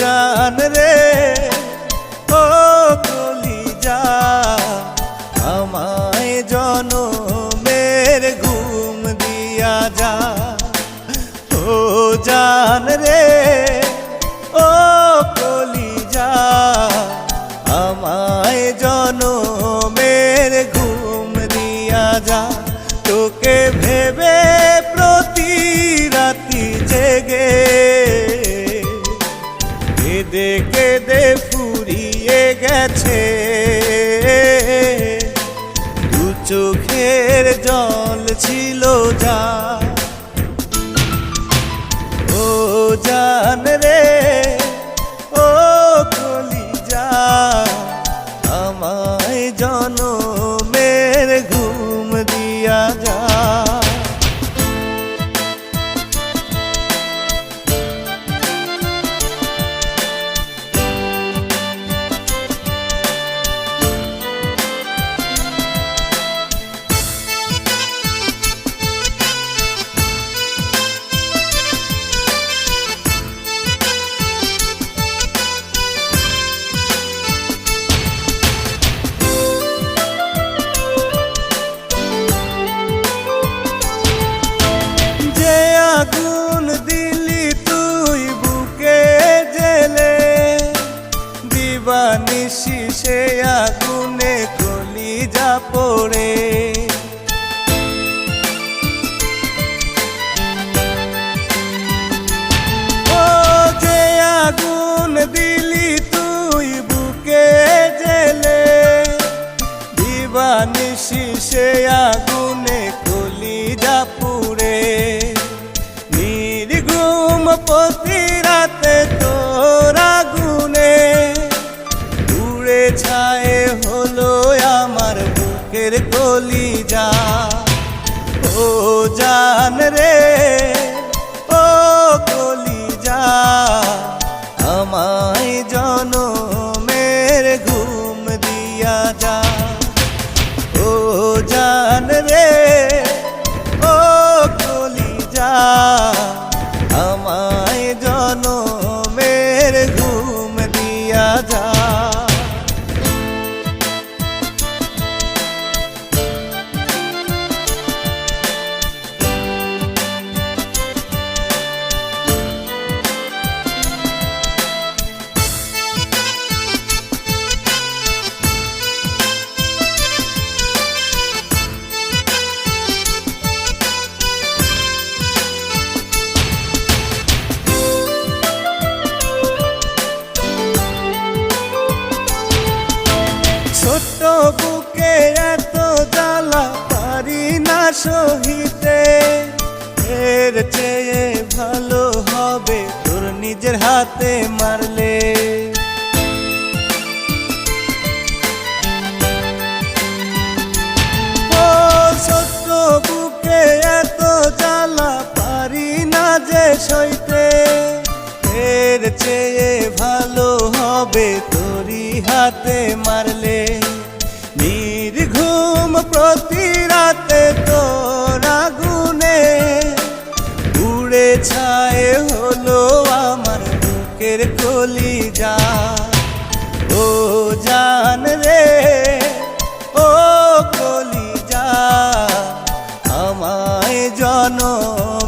জান রে, ও কলিজা আমায় জনমের ঘুম দিয়া যা। ও জান রে, ও কলিজা আমায় জনমের ঘুম দিয়া যা। তোকে ভেবে প্রতি রাতি জেগে কেঁদে কেঁদে ফুরিয়ে গেছে। দু চোখের জল ছিল যা দিবানিশি সে আগুনে কলি যা পড়ে। ও যে আগুন দিলি তুই বুকে জেলে দিবানিশি সে আগুনে কলি যা পুড়ে। নির্ঘুম প্রতি রাতে তোর বুকের কলি যা ও জান রে, ও কলি যা আমায় জনমের ঘুম দিয়া যা। ও জান রে, ও কলিজা। আমায় চেয়ে ভালো হবে, তোর নিজের হাতে মারলে। ছোট্ট বুকে এত জ্বালা, পারি না যে সইতে। এর চেয়ে ভালো হবে তোরি হাতে মারলে। যা ও জান রে ও কলি যা আমায় জনমের